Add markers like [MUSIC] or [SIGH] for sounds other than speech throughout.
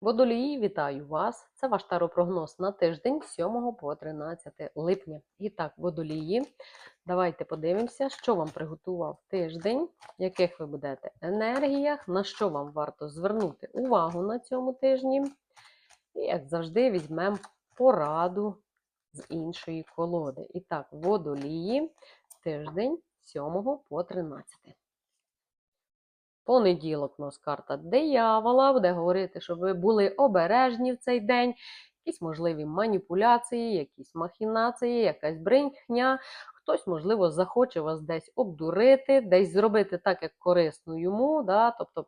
Водолії, вітаю вас! Це ваш таропрогноз на тиждень 7 по 13 липня. І так, водолії, давайте подивимося, що вам приготував тиждень, яких ви будете енергіях, на що вам варто звернути увагу на цьому тижні. І, як завжди, візьмемо пораду з іншої колоди. І так, водолії, тиждень 7 по 13. Понеділок у нас карта диявола, буде говорити, щоб ви були обережні в цей день, якісь можливі маніпуляції, якісь махінації, якась брехня. Хтось, можливо, захоче вас десь обдурити, десь зробити так, як корисно йому. Да? Тобто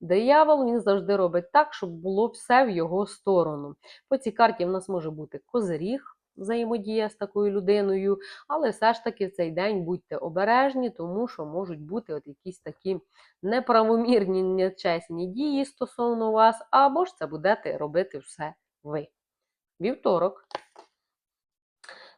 диявол він завжди робить так, щоб було все в його сторону. По цій карті в нас може бути козиріг, взаємодія з такою людиною, але все ж таки в цей день будьте обережні, тому що можуть бути от якісь такі неправомірні, нечесні дії стосовно вас, або ж це будете робити все ви. Вівторок.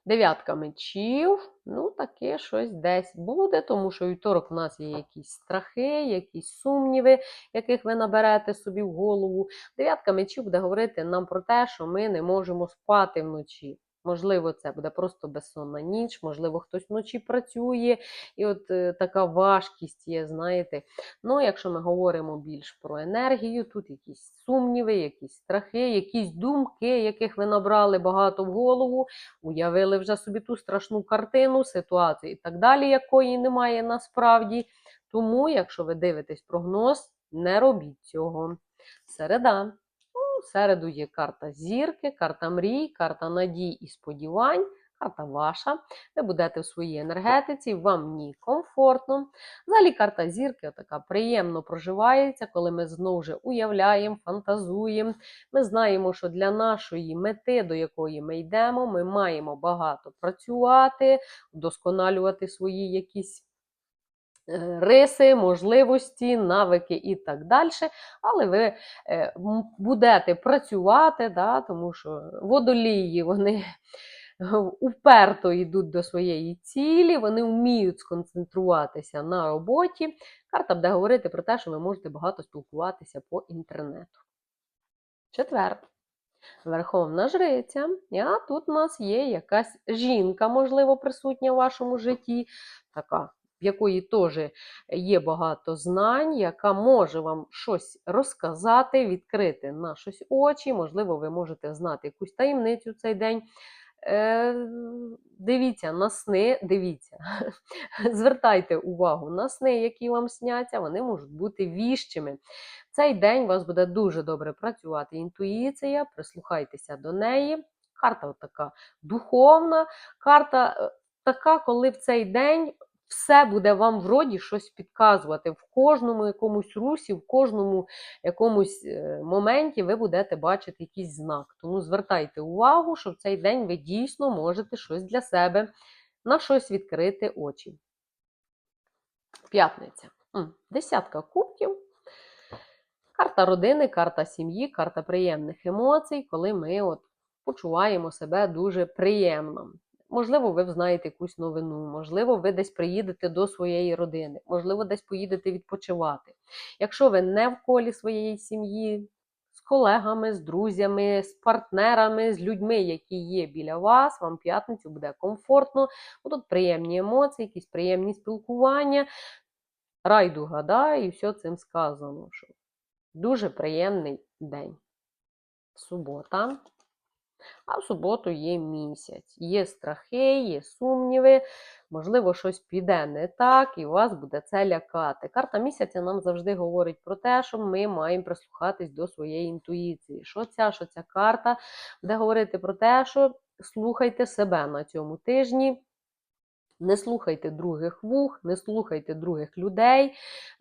Дев'ятка мечів, ну таке щось десь буде, тому що вівторок у нас є якісь страхи, якісь сумніви, яких ви наберете собі в голову. Дев'ятка мечів буде говорити нам про те, що ми не можемо спати вночі. Можливо, це буде просто безсонна ніч, можливо, хтось вночі працює, і от е, така важкість є, знаєте. Ну, якщо ми говоримо більш про енергію, тут якісь сумніви, якісь страхи, якісь думки, яких ви набрали багато в голову, уявили вже собі ту страшну картину, ситуацію і так далі, якої немає насправді. Тому, якщо ви дивитесь прогноз, не робіть цього. Середа. Ну, середу є карта зірки, карта мрій, карта надій і сподівань. Карта ваша, ви будете в своїй енергетиці, вам в ній комфортно. Взагалі карта зірки така приємно проживається, коли ми знову ж уявляємо, фантазуємо. Ми знаємо, що для нашої мети, до якої ми йдемо, ми маємо багато працювати, вдосконалювати свої якісь риси, можливості, навики і так далі. Але ви е, будете працювати, да, тому що водолії вони [LAUGHS] уперто йдуть до своєї цілі, вони вміють сконцентруватися на роботі. Карта буде говорити про те, що ви можете багато спілкуватися по інтернету. Четвер. Верховна жриця. А тут у нас є якась жінка, можливо, присутня в вашому житті, така, в якої теж є багато знань, яка може вам щось розказати, відкрити на щось очі. Можливо, ви можете знати якусь таємницю цей день. Е, Дивіться на сни, дивіться, [LAUGHS] звертайте увагу на сни, які вам сняться, вони можуть бути віщими. Цей день у вас буде дуже добре працювати інтуїція, прислухайтеся до неї. Карта така духовна, карта е, така, коли в цей день все буде вам вроді щось підказувати. В кожному якомусь русі, в кожному якомусь е, моменті ви будете бачити якийсь знак. Тому звертайте увагу, що в цей день ви дійсно можете щось для себе, на щось відкрити очі. П'ятниця. Десятка кубків. Карта родини, карта сім'ї, карта приємних емоцій, коли ми от почуваємо себе дуже приємно. Можливо, ви знаєте якусь новину, можливо, ви десь приїдете до своєї родини, можливо, десь поїдете відпочивати. Якщо ви не в колі своєї сім'ї, з колегами, з друзями, з партнерами, з людьми, які є біля вас, вам п'ятницю буде комфортно, будуть приємні емоції, якісь приємні спілкування. Райдуга, да, і все цим сказано. Що Дуже приємний день. Субота. А в суботу є місяць. Є страхи, є сумніви, можливо, щось піде не так, і вас буде це лякати. Карта місяця нам завжди говорить про те, що ми маємо прислухатись до своєї інтуїції. Що ця, що ця карта буде говорити про те, що слухайте себе на цьому тижні. Не слухайте других вух, не слухайте других людей.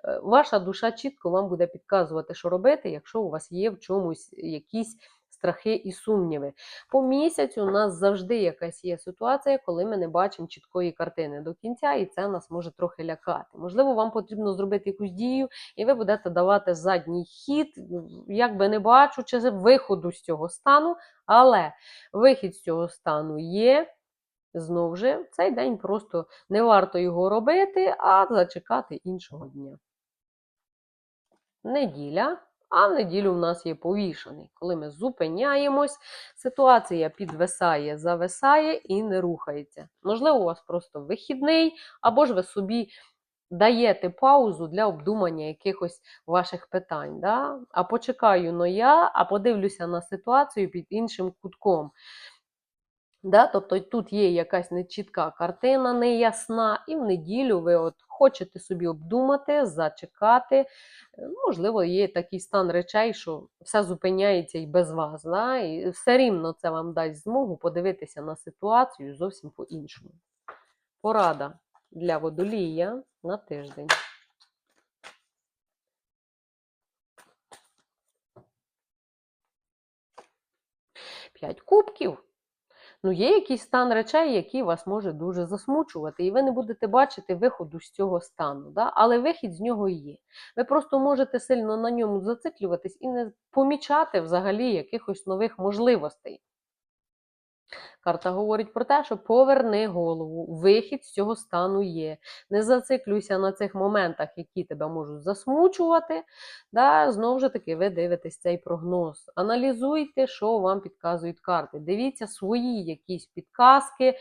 Е, Ваша душа чітко вам буде підказувати, що робити, якщо у вас є в чомусь якісь страхи і сумніви. По місяцю у нас завжди якась є ситуація, коли ми не бачимо чіткої картини до кінця, і це нас може трохи лякати. Можливо, вам потрібно зробити якусь дію, і ви будете давати задній хід, як би не бачучи виходу з цього стану, але вихід з цього стану є. Знову ж, цей день просто не варто його робити, а зачекати іншого дня. Неділя. А в неділю в нас є повішений. Коли ми зупиняємось, ситуація підвисає, зависає і не рухається. Можливо, у вас просто вихідний, або ж ви собі даєте паузу для обдумання якихось ваших питань. Да? А почекаю но я, а подивлюся на ситуацію під іншим кутком. Да? Тобто тут є якась нечітка картина, неясна, і в неділю ви от хочете собі обдумати, зачекати. Е, Можливо, є такий стан речей, що все зупиняється і без вас. Да? І все рівно це вам дасть змогу подивитися на ситуацію зовсім по-іншому. Порада для водолія на тиждень. П'ять кубків. Ну, є якийсь стан речей, який вас може дуже засмучувати, і ви не будете бачити виходу з цього стану. Да? Але вихід з нього є. Ви просто можете сильно на ньому зациклюватись і не помічати взагалі якихось нових можливостей. Карта говорить про те, що поверни голову, вихід з цього стану є. Не зациклюйся на цих моментах, які тебе можуть засмучувати. Да? Знову ж таки, ви дивитесь цей прогноз. Аналізуйте, що вам підказують карти. Дивіться свої якісь підказки,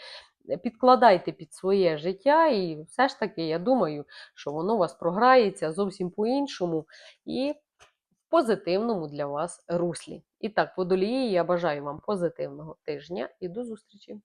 підкладайте під своє життя, і все ж таки, я думаю, що воно у вас програється зовсім по-іншому. І позитивному для вас руслі. І так, водолії, я бажаю вам позитивного тижня і до зустрічі!